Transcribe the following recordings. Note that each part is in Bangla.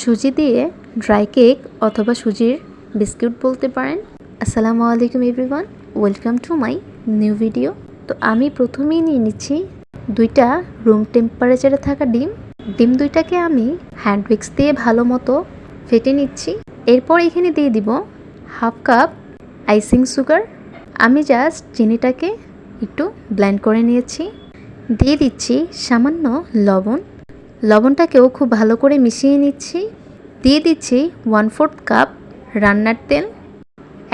সুজি দিয়ে ড্রাই কেক অথবা সুজির বিস্কুট বলতে পারেন। আসসালামু আলাইকুম everyone welcome to my new video তো আমি প্রথমেই নিয়ে নিচ্ছি দুইটা রুম টেম্পারেচারে থাকা ডিম। ডিম দুইটাকে আমি হ্যান্ড উইক্স দিয়ে ভালো মতো ফেটে নিচ্ছি। এরপর এখানে দিয়ে দিব হাফ কাপ আইসিং সুগার আমি জাস্ট চিনিটাকে একটু ব্লেন্ড করে নিয়েছি। দিয়ে দিচ্ছি সামান্য লবণ। লবণটাকেও খুব ভালো করে মিশিয়ে নিচ্ছি। দিয়ে দিচ্ছি ওয়ান ফোর্থ কাপ রান্নার তেল।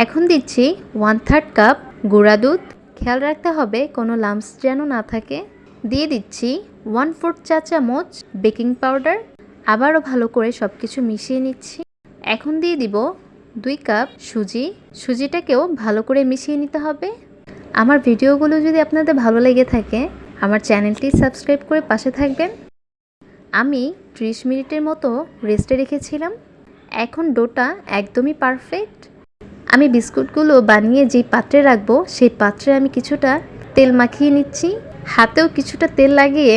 এখন দিচ্ছি ওয়ান থার্ড কাপ গুঁড়া দুধ। খেয়াল রাখতে হবে কোনো লাম্পস যেন না থাকে। দিয়ে দিচ্ছি ওয়ান ফোর্থ চা চামচ বেকিং পাউডার আবারও ভালো করে সব কিছু মিশিয়ে নিচ্ছি। এখন দিয়ে দিব দুই কাপ সুজি। সুজিটাকেও ভালো করে মিশিয়ে নিতে হবে। আমার ভিডিওগুলো যদি আপনাদের ভালো লেগে থাকে, আমার চ্যানেলটি সাবস্ক্রাইব করে পাশে থাকবেন। আমি 30 মিনিটের মতো রেস্টে রেখেছিলাম। এখন ডোটা একদমই পারফেক্ট। আমি বিস্কুটগুলো বানিয়ে যেই পাত্রে রাখব, সেই পাত্রে আমি কিছুটা তেল মাখিয়ে নিচ্ছি। হাতেও কিছুটা তেল লাগিয়ে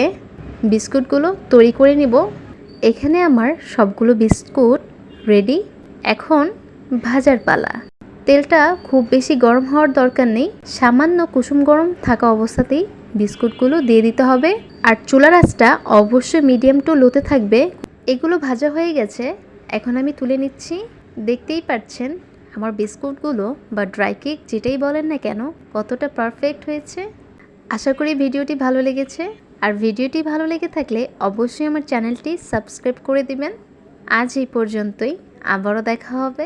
বিস্কুটগুলো তৈরি করে নিব। এখানে আমার সবগুলো বিস্কুট রেডি। এখন ভাজার পালা। তেলটা খুব বেশি গরম হওয়ার দরকার নেই। সামান্য কুসুম গরম থাকা অবস্থাতেই বিস্কুটগুলো দিয়ে দিতে হবে। আর চুলার আঁচটা অবশ্যই মিডিয়াম টু লোতে থাকবে। এগুলো ভাজা হয়ে গেছে। এখন আমি তুলে নিচ্ছি। দেখতেই পাচ্ছেন, আমার বিস্কুটগুলো বা ড্রাই কেক যেটাই বলেন না কেন, কতটা পারফেক্ট হয়েছে। আশা করি ভিডিওটি ভালো লেগেছে। আর ভিডিওটি ভালো লেগে থাকলে অবশ্যই আমার চ্যানেলটি সাবস্ক্রাইব করে দিবেন। আজ এই পর্যন্তই। আবারও দেখা হবে।